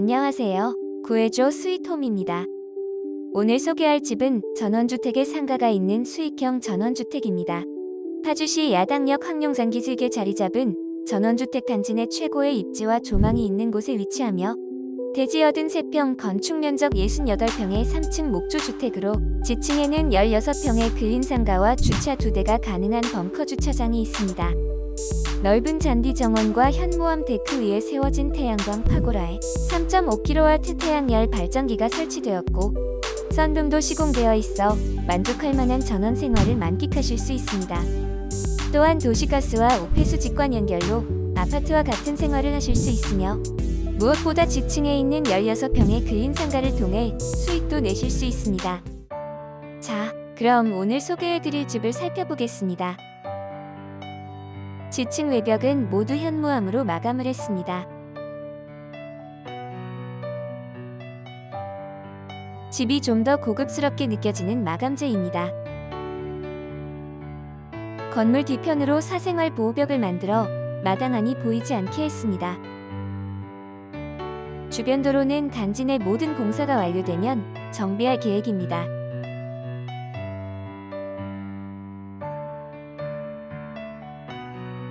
안녕하세요. 구해줘 스위트홈입니다. 오늘 소개할 집은 전원주택의 상가가 있는 수익형 전원주택입니다. 파주시 야당역 항용산 기슭에 자리 잡은 전원주택 단지 내 최고의 입지와 조망이 있는 곳에 위치하며 대지 83평 건축 면적 68평의 3층 목조 주택으로 지층에는 16평의 근린상가와 주차 2대가 가능한 벙커 주차장이 있습니다. 넓은 잔디 정원과 현무암 데크 위에 세워진 태양광 파고라에 3.5kW 태양열 발전기가 설치되었고 선룸도 시공되어 있어 만족할 만한 전원 생활을 만끽하실 수 있습니다. 또한 도시가스와 우폐수 직관 연결로 아파트와 같은 생활을 하실 수 있으며 무엇보다 지층에 있는 16평의 근린 상가를 통해 수익도 내실 수 있습니다. 자, 그럼 오늘 소개해드릴 집을 살펴보겠습니다. 지층 외벽은 모두 현무암으로 마감을 했습니다. 집이 좀 더 고급스럽게 느껴지는 마감재입니다. 건물 뒤편으로 사생활 보호벽을 만들어 마당 안이 보이지 않게 했습니다. 주변 도로는 단지 내 모든 공사가 완료되면 정비할 계획입니다.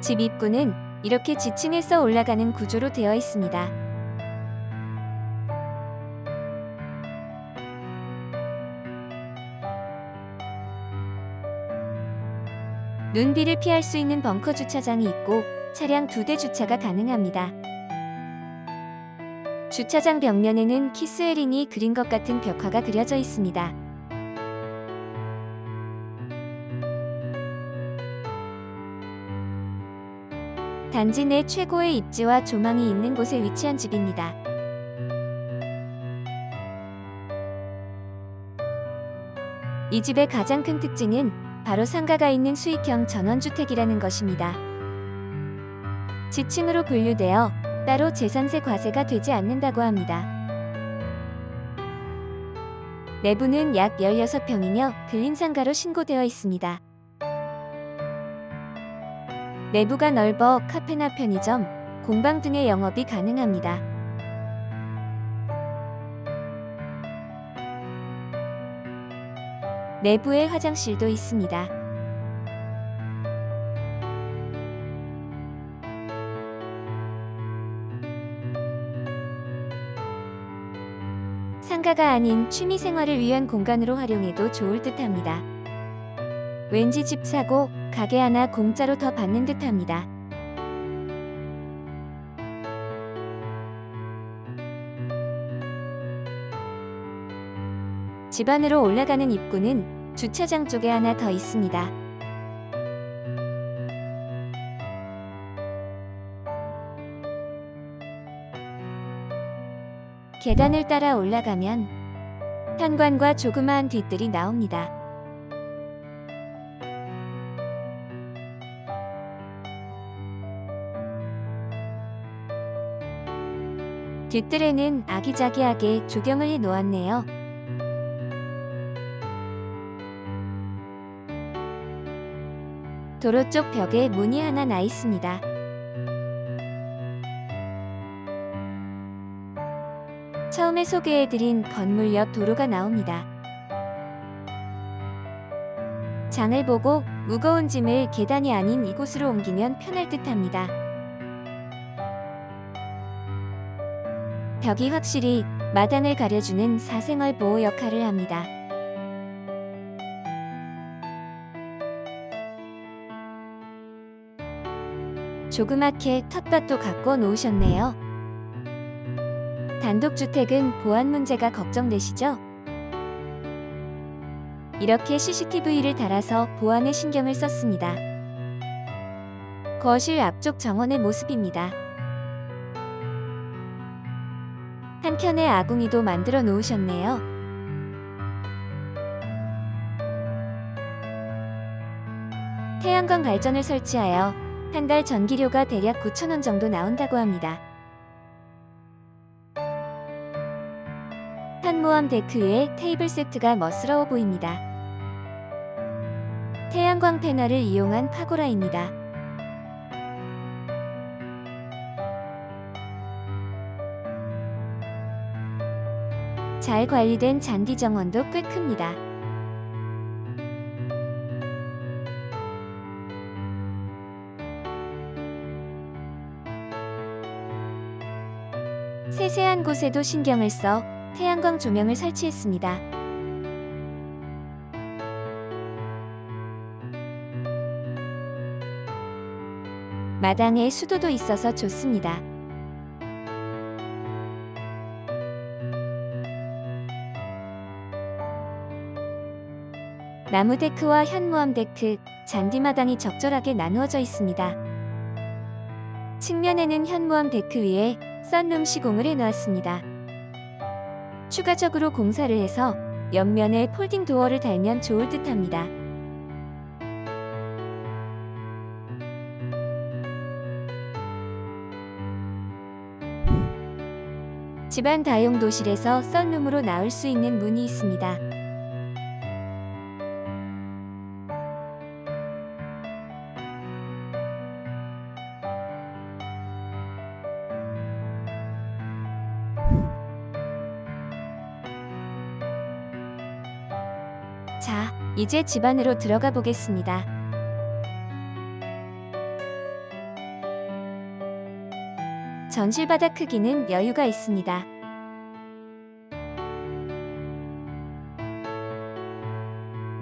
집 입구는 이렇게 지층에서 올라가는 구조로 되어 있습니다. 눈비를 피할 수 있는 벙커 주차장이 있고 차량 두 대 주차가 가능합니다. 주차장 벽면에는 키스웨링이 그린 것 같은 벽화가 그려져 있습니다. 단지 내 최고의 입지와 조망이 있는 곳에 위치한 집입니다. 이 집의 가장 큰 특징은 바로 상가가 있는 수익형 전원주택이라는 것입니다. 지층으로 분류되어 따로 재산세 과세가 되지 않는다고 합니다. 내부는 약 16평이며 근린상가로 신고되어 있습니다. 내부가 넓어 카페나 편의점, 공방 등의 영업이 가능합니다. 내부에 화장실도 있습니다. 상가가 아닌 취미 생활을 위한 공간으로 활용해도 좋을 듯 합니다. 왠지 집 사고 가게 하나 공짜로 더 받는 듯 합니다. 집 안으로 올라가는 입구는 주차장 쪽에 하나 더 있습니다. 계단을 따라 올라가면 현관과 조그마한 뒷뜰이 나옵니다. 뒷뜰에는 아기자기하게 조경을 해 놓았네요. 도로 쪽 벽에 문이 하나 나 있습니다. 처음에 소개해드린 건물 옆 도로가 나옵니다. 장을 보고 무거운 짐을 계단이 아닌 이곳으로 옮기면 편할 듯 합니다. 벽이 확실히 마당을 가려주는 사생활 보호 역할을 합니다. 조그맣게 텃밭도 갖고 놓으셨네요. 단독주택은 보안 문제가 걱정되시죠? 이렇게 CCTV를 달아서 보안에 신경을 썼습니다. 거실 앞쪽 정원의 모습입니다. 한켠에 아궁이도 만들어 놓으셨네요. 태양광 발전을 설치하여 한 달 전기료가 대략 9,000원 정도 나온다고 합니다. 한모암 데크 위에 테이블 세트가 멋스러워 보입니다. 태양광 패널을 이용한 파고라입니다. 잘 관리된 잔디 정원도 꽤 큽니다. 세세한 곳에도 신경을 써 태양광 조명을 설치했습니다. 마당에 수도도 있어서 좋습니다. 나무 데크와 현무암 데크, 잔디마당이 적절하게 나누어져 있습니다. 측면에는 현무암 데크 위에 썬룸 시공을 해놓았습니다. 추가적으로 공사를 해서 옆면에 폴딩 도어를 달면 좋을 듯 합니다. 집안 다용 도실에서 썬룸으로 나올 수 있는 문이 있습니다. 자, 이제 집 안으로 들어가 보겠습니다. 전실 바닥 크기는 여유가 있습니다.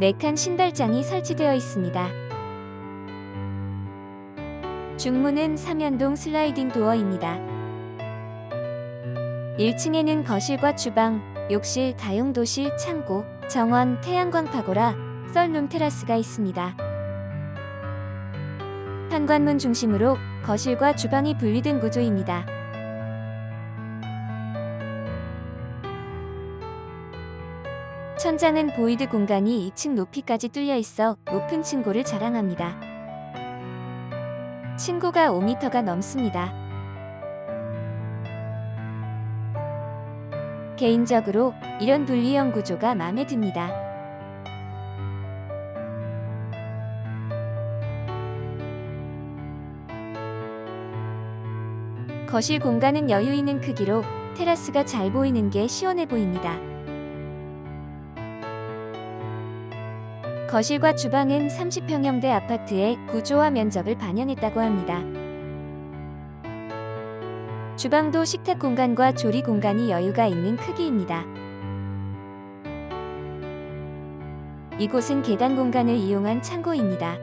네 칸 신발장이 설치되어 있습니다. 중문은 삼연동 슬라이딩 도어입니다. 1층에는 거실과 주방, 욕실, 다용도실, 창고, 정원, 태양광 파고라, 썰룸 테라스가 있습니다. 현관문 중심으로 거실과 주방이 분리된 구조입니다. 천장은 보이드 공간이 2층 높이까지 뚫려 있어 높은 층고를 자랑합니다. 층고가 5m가 넘습니다. 개인적으로 이런 분리형 구조가 마음에 듭니다. 거실 공간은 여유 있는 크기로 테라스가 잘 보이는 게 시원해 보입니다. 거실과 주방은 30평형대 아파트의 구조와 면적을 반영했다고 합니다. 주방도 식탁 공간과 조리 공간이 여유가 있는 크기입니다. 이곳은 계단 공간을 이용한 창고입니다.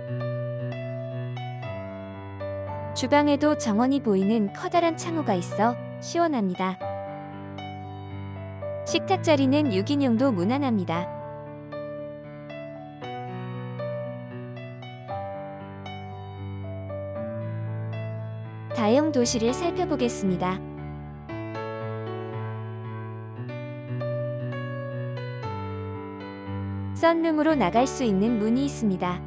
주방에도 정원이 보이는 커다란 창호가 있어 시원합니다. 식탁 자리는 6인용도 무난합니다. 도시를 살펴보겠습니다. 썬룸으로 나갈 수 있는 문이 있습니다.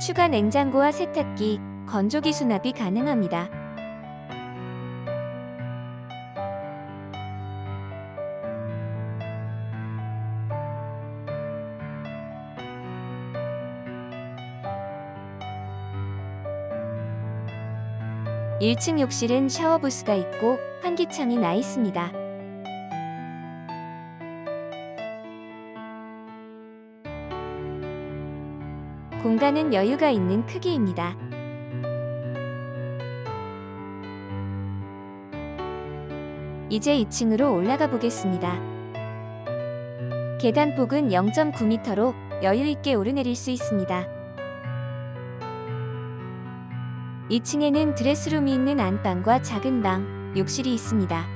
추가 냉장고와 세탁기, 건조기 수납이 가능합니다. 일층 욕실은 샤워 부스가 있고 환기창이 나 있습니다. 공간은 여유가 있는 크기입니다. 이제 2층으로 올라가 보겠습니다. 계단폭은 0.9m로 여유 있게 오르내릴 수 있습니다. 2층에는 드레스룸이 있는 안방과 작은 방, 욕실이 있습니다.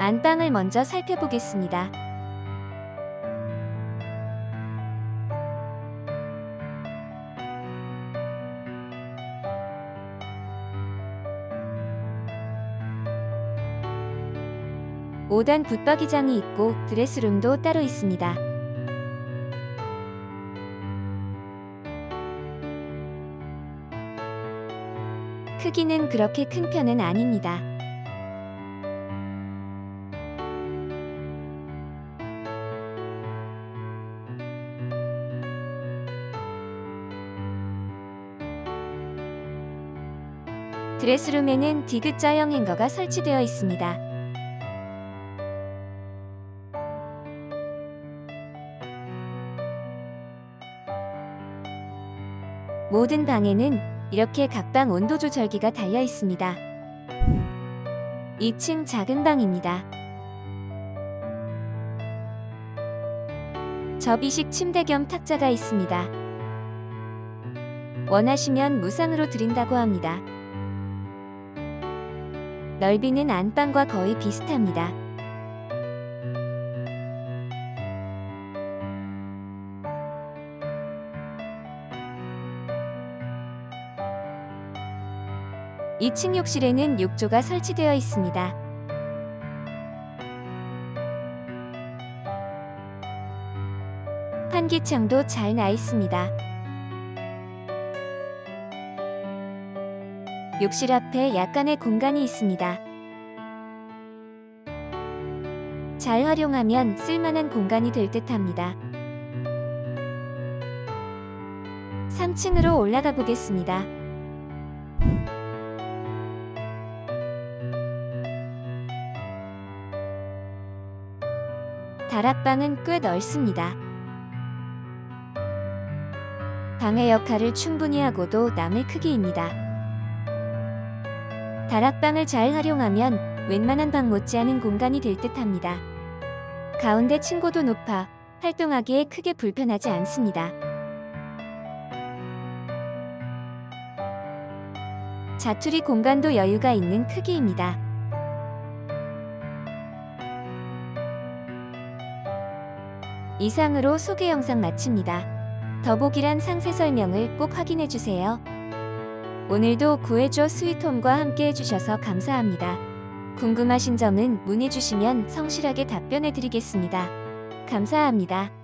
안방을 먼저 살펴보겠습니다. 5단 붙박이장이 있고 드레스룸도 따로 있습니다. 크기는 그렇게 큰 편은 아닙니다. 드레스룸에는 디귿자형 행거가 설치되어 있습니다. 모든 방에는 이렇게 각방 온도 조절기가 달려 있습니다. 2층 작은 방입니다. 접이식 침대 겸 탁자가 있습니다. 원하시면 무상으로 드린다고 합니다. 넓이는 안방과 거의 비슷합니다. 이층 욕실에는 욕조가 설치되어 있습니다. 환기창도 잘 나 있습니다. 욕실 앞에 약간의 공간이 있습니다. 잘 활용하면 쓸만한 공간이 될 듯 합니다. 3층으로 올라가 보겠습니다. 다락방은 꽤 넓습니다. 방의 역할을 충분히 하고도 남을 크기입니다. 다락방을 잘 활용하면 웬만한 방 못지않은 공간이 될 듯합니다. 가운데 층고도 높아 활동하기에 크게 불편하지 않습니다. 자투리 공간도 여유가 있는 크기입니다. 이상으로 소개 영상 마칩니다. 더보기란 상세 설명을 꼭 확인해주세요. 오늘도 구해줘 스위트홈과 함께 해주셔서 감사합니다. 궁금하신 점은 문의주시면 성실하게 답변해드리겠습니다. 감사합니다.